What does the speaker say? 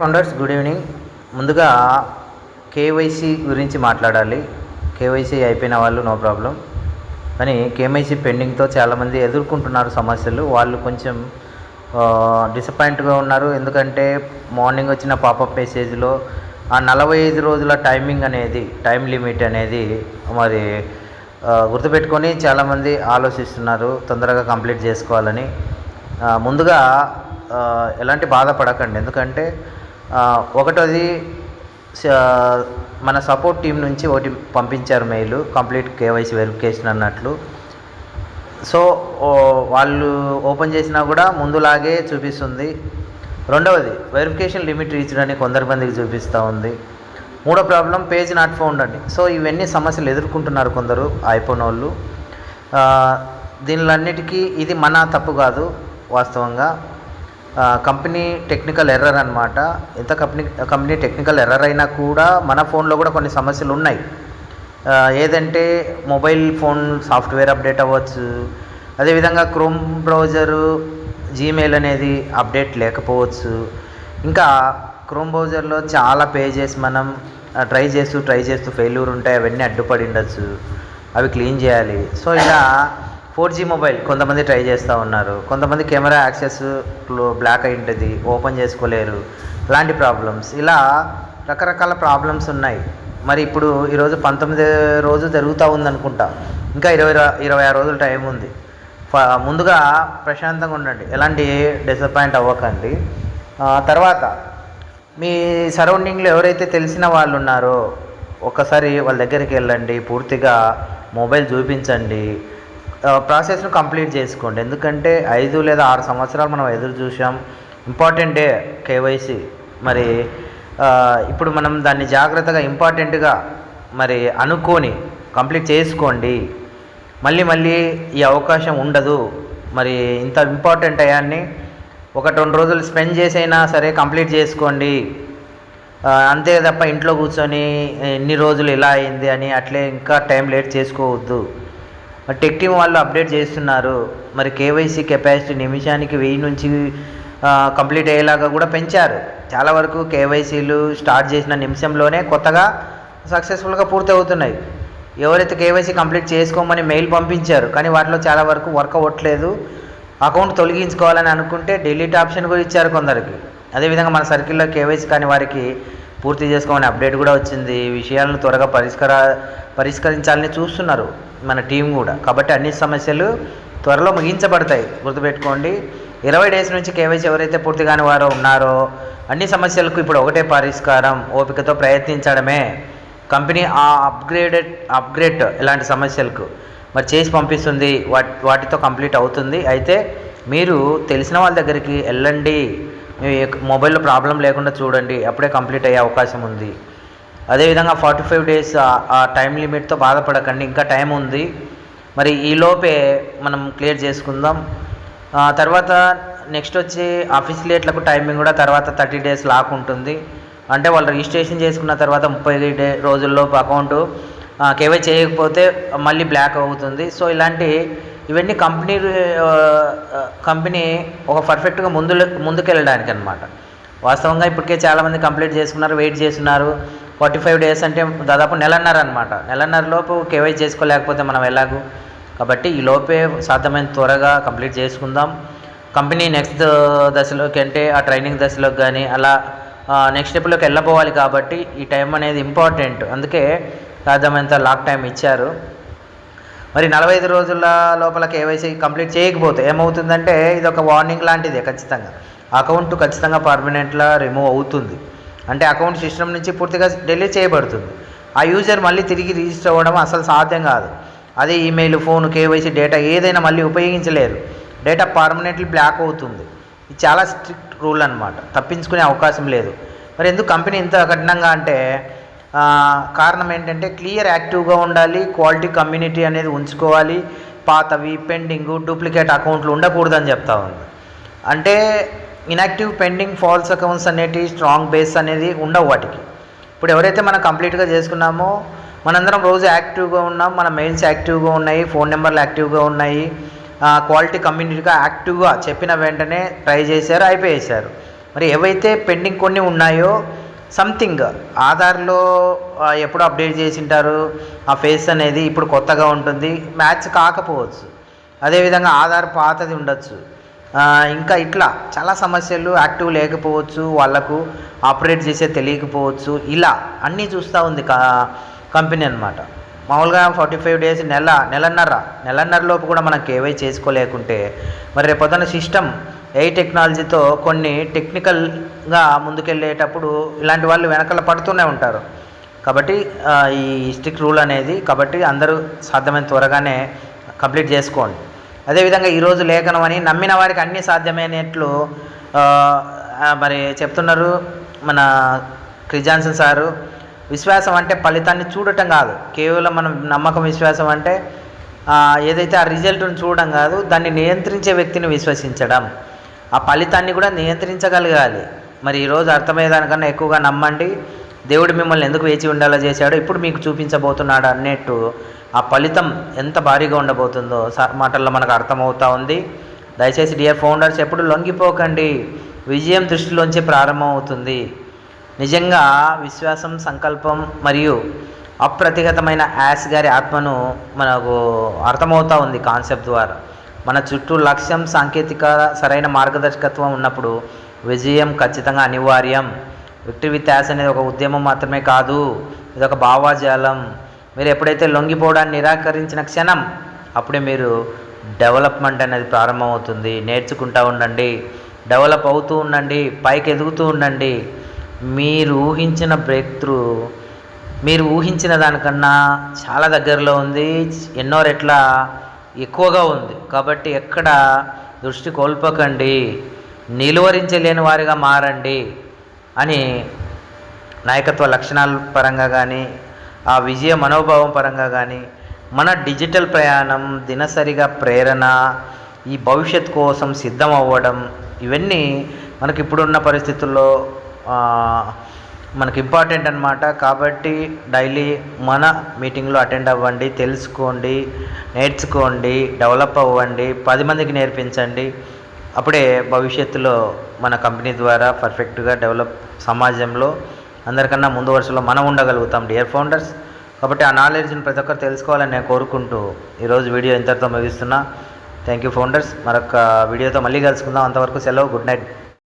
Founders good evening ముందుగా KYC గురించి మాట్లాడాలి. కేవైసీ అయిపోయిన వాళ్ళు నో ప్రాబ్లం కానీ కేవైసీ పెండింగ్తో చాలామంది ఎదుర్కొంటున్నారు సమస్యలు. వాళ్ళు కొంచెం డిసప్పాయింట్గా ఉన్నారు. ఎందుకంటే మార్నింగ్ వచ్చిన పాపప్ మెసేజ్లో ఆ నలభై ఐదు రోజుల టైమింగ్ అనేది టైం లిమిట్ అనేది మరి గుర్తుపెట్టుకొని చాలామంది ఆలోచిస్తున్నారు. తొందరగా కంప్లీట్ చేసుకోవాలని. ముందుగా ఎలాంటి బాధపడకండి. ఎందుకంటే ఒకటోది మన సపోర్ట్ టీం నుంచి ఒకటి పంపించారు మెయిల్ కంప్లీట్ కేవైసీ వెరిఫికేషన్ అన్నట్లు. సో వాళ్ళు ఓపెన్ చేసినా కూడా ముందులాగే చూపిస్తుంది. రెండవది వెరిఫికేషన్ లిమిట్ రీచ్డ్ అని కొందరి మందికి చూపిస్తూ ఉంది. మూడో ప్రాబ్లం పేజ్ నాట్ ఫౌండ్ అండి. సో ఇవన్నీ సమస్యలు ఎదుర్కొంటున్నారు కొందరు ఐఫోన్ వాళ్ళు. దీనిలన్నిటికీ ఇది మన తప్పు కాదు వాస్తవంగా. కంపెనీ టెక్నికల్ ఎర్రర్ అనమాట ఎంత కంపెనీ కంపెనీ టెక్నికల్ ఎర్రర్ అయినా కూడా మన ఫోన్లో కూడా కొన్ని సమస్యలు ఉన్నాయి. ఏదంటే మొబైల్ ఫోన్ సాఫ్ట్వేర్ అప్డేట్ అవ్వచ్చు. అదేవిధంగా క్రోమ్ బ్రౌజరు జీమెయిల్ అనేది అప్డేట్ లేకపోవచ్చు. ఇంకా క్రోమ్ బ్రౌజర్లో చాలా పేజెస్ మనం ట్రై చేస్తూ ట్రై చేస్తూ ఫెయిల్యూర్ ఉంటాయి అవన్నీ అడ్డుపడి ఉండొచ్చు. అవి క్లీన్ చేయాలి. సో ఇలా ఫోర్ జీ మొబైల్ కొంతమంది ట్రై చేస్తూ ఉన్నారు. కొంతమంది కెమెరా యాక్సెస్ బ్లాక్ అయి ఉంటుంది ఓపెన్ చేసుకోలేరు. అలాంటి ప్రాబ్లమ్స్. ఇలా రకరకాల ప్రాబ్లమ్స్ ఉన్నాయి. మరి ఇప్పుడు ఈరోజు పంతొమ్మిది రోజు జరుగుతూ ఉందనుకుంటా. ఇంకా ఇరవై ఇరవై ఆరు రోజులు టైం ఉంది. ఫ- ముందుగా ప్రశాంతంగా ఉండండి. ఎలాంటి డిసప్పాయింట్ అవ్వకండి. తర్వాత మీ సరౌండింగ్లో ఎవరైతే తెలిసిన వాళ్ళు ఉన్నారో ఒక్కసారి వాళ్ళ దగ్గరికి వెళ్ళండి. పూర్తిగా మొబైల్ చూపించండి. ప్రాసెస్ను కంప్లీట్ చేసుకోండి. ఎందుకంటే ఐదు లేదా ఆరు సంవత్సరాలు మనం ఎదురు చూసాం ఇంపార్టెంటే కేవైసీ. మరి ఇప్పుడు మనం దాన్ని జాగ్రత్తగా ఇంపార్టెంట్గా మరి అనుకొని కంప్లీట్ చేసుకోండి. మళ్ళీ మళ్ళీ ఈ అవకాశం ఉండదు. మరి ఇంత ఇంపార్టెంట్ అయ్యాన్ని ఒక రెండు రోజులు స్పెండ్ చేసైనా సరే కంప్లీట్ చేసుకోండి. అంతే తప్ప ఇంట్లో కూర్చొని ఎన్ని రోజులు ఇలా అయింది అని అట్లే ఇంకా టైం లేట్ చేసుకోవద్దు. టెక్ టీం వాళ్ళు అప్డేట్ చేస్తున్నారు. మరి కేవైసీ కెపాసిటీ నిమిషానికి వెయ్యి నుంచి కంప్లీట్ అయ్యేలాగా కూడా పెంచారు. చాలా వరకు కేవైసీలు స్టార్ట్ చేసిన నిమిషంలోనే కొత్తగా సక్సెస్ఫుల్గా పూర్తి అవుతున్నాయి ఎవరైతే కేవైసీ కంప్లీట్ చేసుకోమని మెయిల్ పంపించారు కానీ వాటిలో చాలా వరకు వర్క్ అవ్వట్లేదు. అకౌంట్ తొలగించుకోవాలని అనుకుంటే డిలీట్ ఆప్షన్ కూడా ఇచ్చారు కొందరికి. అదేవిధంగా మన సర్కిల్లో కేవైసీ కాని వారికి పూర్తి చేసుకోమని అప్డేట్ కూడా వచ్చింది. ఈ విషయాలను త్వరగా పరిష్కార పరిష్కరించాలని చూస్తున్నారు. మన టీం కూడా. కాబట్టి అన్ని సమస్యలు త్వరలో ముగించబడతాయి. గుర్తుపెట్టుకోండి. ఇరవై డేస్ నుంచి కేవైసీ ఎవరైతే పూర్తి కాని వారో ఉన్నారో అన్ని సమస్యలకు ఇప్పుడు ఒకటే పరిష్కారం ఓపికతో ప్రయత్నించడమే. కంపెనీ ఆ అప్గ్రేడెడ్ అప్గ్రేడ్ ఇలాంటి సమస్యలకు మరి చేసి పంపిస్తుంది. వాటి వాటితో కంప్లీట్ అవుతుంది. అయితే మీరు తెలిసిన వాళ్ళ దగ్గరికి వెళ్ళండి. మీ మొబైల్లో ప్రాబ్లం లేకుండా చూడండి. అప్పుడే కంప్లీట్ అయ్యే అవకాశం ఉంది. అదేవిధంగా ఫార్టీ ఫైవ్ డేస్ ఆ టైం లిమిట్తో బాధపడకండి. ఇంకా టైం ఉంది. మరి ఈ లోపే మనం క్లియర్ చేసుకుందాం. తర్వాత నెక్స్ట్ వచ్చి అఫిసిలేట్లకు టైమింగ్ కూడా తర్వాత థర్టీ డేస్ లాక్ ఉంటుంది. అంటే వాళ్ళు రిజిస్ట్రేషన్ చేసుకున్న తర్వాత ముప్పై డే రోజుల్లోపు అకౌంట్ కేవై చేయకపోతే మళ్ళీ బ్లాక్ అవుతుంది. సో ఇలాంటి ఇవన్నీ కంపెనీ కంపెనీ ఒక పర్ఫెక్ట్గా ముందు ముందుకెళ్ళడానికి అనమాట వాస్తవంగా ఇప్పటికే చాలామంది కంప్లీట్ చేసుకున్నారు వెయిట్ చేస్తున్నారు. ఫార్టీ ఫైవ్ డేస్ అంటే దాదాపు నెలన్నర అనమాట నెలన్నర లోపు కేవై చేసుకోలేకపోతే మనం ఎలాగూ? కాబట్టి ఈ లోపే సాధ్యమైన త్వరగా కంప్లీట్ చేసుకుందాం. కంపెనీ నెక్స్ట్ దశలోకి అంటే ఆ ట్రైనింగ్ దశలోకి కానీ అలా నెక్స్ట్ స్టెప్లోకి వెళ్ళబోవాలి కాబట్టి ఈ టైం అనేది ఇంపార్టెంట్. అందుకే సాధ్యమైనంత లాక్ టైం ఇచ్చారు. మరి నలభై ఐదు రోజుల లోపల కేవైసీ కంప్లీట్ చేయకపోతే ఏమవుతుందంటే ఇది ఒక వార్నింగ్ లాంటిదే ఖచ్చితంగా. అకౌంట్ ఖచ్చితంగా పర్మనెంట్లా రిమూవ్ అవుతుంది. అంటే అకౌంట్ సిస్టమ్ నుంచి పూర్తిగా డిలీట్ చేయబడుతుంది. ఆ యూజర్ మళ్ళీ తిరిగి రిజిస్టర్ అవ్వడం అసలు సాధ్యం కాదు. అదే ఈమెయిల్ ఫోన్ కేవైసీ డేటా ఏదైనా మళ్ళీ ఉపయోగించలేరు. డేటా పర్మనెంట్లీ బ్లాక్ అవుతుంది. ఇది చాలా స్ట్రిక్ట్ రూల్ అనమాట తప్పించుకునే అవకాశం లేదు. మరి ఎందుకు కంపెనీ ఇంత కఠినంగా అంటే కారణం ఏంటంటే క్లియర్ యాక్టివ్గా ఉండాలి క్వాలిటీ కమ్యూనిటీ అనేది ఉంచుకోవాలి పాతవి పెండింగ్ డూప్లికేట్ అకౌంట్లు ఉండకూడదని చెప్తా ఉంది. అంటే ఇనాక్టివ్ పెండింగ్ ఫాల్స్ అకౌంట్స్ అనేటి స్ట్రాంగ్ బేస్ అనేది ఉండవు వాటికి. ఇప్పుడు ఎవరైతే మనం కంప్లీట్గా చేసుకున్నామో మనందరం రోజు యాక్టివ్గా ఉన్నాం మన మెయిల్స్ యాక్టివ్గా ఉన్నాయి ఫోన్ నెంబర్లు యాక్టివ్గా ఉన్నాయి క్వాలిటీ కమ్యూనిటీగా యాక్టివ్గా చెప్పిన వెంటనే ట్రై చేశారు అయిపోయేశారు. మరి ఏవైతే పెండింగ్ కొన్ని ఉన్నాయో సంథింగ్ ఆధార్లో ఎప్పుడు అప్డేట్ చేసి ఉంటారు ఆ ఫేస్ అనేది ఇప్పుడు కొత్తగా ఉంటుంది మ్యాచ్ కాకపోవచ్చు. అదేవిధంగా ఆధార్ పాతది ఉండొచ్చు. ఇంకా ఇట్లా చాలా సమస్యలు యాక్టివ్ లేకపోవచ్చు వాళ్ళకు ఆపరేట్ చేసే తెలియకపోవచ్చు ఇలా అన్నీ చూస్తూ ఉంది కంపెనీ అనమాట మామూలుగా ఫార్టీ ఫైవ్ డేస్ నెల నెలన్నర నెలన్నర లోపు కూడా మనం కేవై చేసుకోలేకుంటే మరి రేపొద్దున సిస్టమ్ ఏ టెక్నాలజీతో కొన్ని టెక్నికల్గా ముందుకెళ్ళేటప్పుడు ఇలాంటి వాళ్ళు వెనకాల పడుతూనే ఉంటారు. కాబట్టి ఈ స్ట్రిక్ట్ రూల్ అనేది కాబట్టి అందరూ సాధ్యమైన త్వరగానే కంప్లీట్ చేసుకోండి. అదేవిధంగా ఈరోజు లేఖనం అని నమ్మిన వారికి అన్ని సాధ్యమైనట్లు మరి చెప్తున్నారు మన క్రిజాన్సన్ సారు. విశ్వాసం అంటే ఫలితాన్ని చూడటం కాదు. కేవలం మనం నమ్మకం విశ్వాసం అంటే ఏదైతే ఆ రిజల్ట్ని చూడడం కాదు దాన్ని నియంత్రించే వ్యక్తిని విశ్వసించడం. ఆ ఫలితాన్ని కూడా నియంత్రించగలగాలి. మరి ఈరోజు అర్థమయ్యేదానికన్నా ఎక్కువగా నమ్మండి. దేవుడు మిమ్మల్ని ఎందుకు వేచి ఉండాలో చేశాడో ఇప్పుడు మీకు చూపించబోతున్నాడు అన్నట్టు ఆ ఫలితం ఎంత భారీగా ఉండబోతుందో మాటల్లో మనకు అర్థమవుతా ఉంది. దయచేసి డియర్ ఫౌండర్స్ ఎప్పుడు లొంగిపోకండి. విజయం దృష్టిలోంచి ప్రారంభమవుతుంది. నిజంగా విశ్వాసం సంకల్పం మరియు అప్రతిగతమైన యాస్ గారి ఆత్మను మనకు అర్థమవుతూ ఉంది కాన్సెప్ట్ ద్వారా. మన చుట్టూ లక్ష్యం సాంకేతిక సరైన మార్గదర్శకత్వం ఉన్నప్పుడు విజయం ఖచ్చితంగా అనివార్యం. విక్టరీ విత్ యాస్ అనేది ఒక ఉద్యమం మాత్రమే కాదు ఇది ఒక భావాజాలం. మీరు ఎప్పుడైతే లొంగిపోవడాన్ని నిరాకరించిన క్షణం అప్పుడే మీరు డెవలప్మెంట్ అనేది ప్రారంభమవుతుంది. నేర్చుకుంటూ ఉండండి. డెవలప్ అవుతూ ఉండండి. పైకి ఎదుగుతూ ఉండండి. మీరు ఊహించిన బ్రేక్ త్రూ మీరు ఊహించిన దానికన్నా చాలా దగ్గరలో ఉంది. ఎన్నో రెట్ల ఎక్కువగా ఉంది. కాబట్టి ఎక్కడ దృష్టి కోల్పోకండి. నిలువరించలేని వారిగా మారండి అని నాయకత్వ లక్షణాల పరంగా కానీ ఆ విజయ మనోభావం పరంగా కానీ మన డిజిటల్ ప్రయాణం దినసరిగా ప్రేరణ ఈ భవిష్యత్ కోసం సిద్ధం అవ్వడం ఇవన్నీ మనకి ఇప్పుడున్న పరిస్థితుల్లో మనకి ఇంపార్టెంట్ అనమాట కాబట్టి డైలీ మన మీటింగ్లో అటెండ్ అవ్వండి తెలుసుకోండి నేర్చుకోండి డెవలప్ అవ్వండి పది మందికి నేర్పించండి. అప్పుడే భవిష్యత్తులో మన కంపెనీ ద్వారా పర్ఫెక్ట్గా డెవలప్ సమాజంలో అందరికన్నా ముందు వరుసలో మనం ఉండగలుగుతాం డియర్ ఫౌండర్స్ కాబట్టి ఆ నాలెడ్జ్ని ప్రతి ఒక్కరు తెలుసుకోవాలని నేను కోరుకుంటూ ఈరోజు వీడియో ఇంతటితో ముగిస్తున్నా. థ్యాంక్ యూ ఫౌండర్స్ మరొక వీడియోతో మళ్ళీ కలుసుకుందాం. అంతవరకు సెలవు. Good night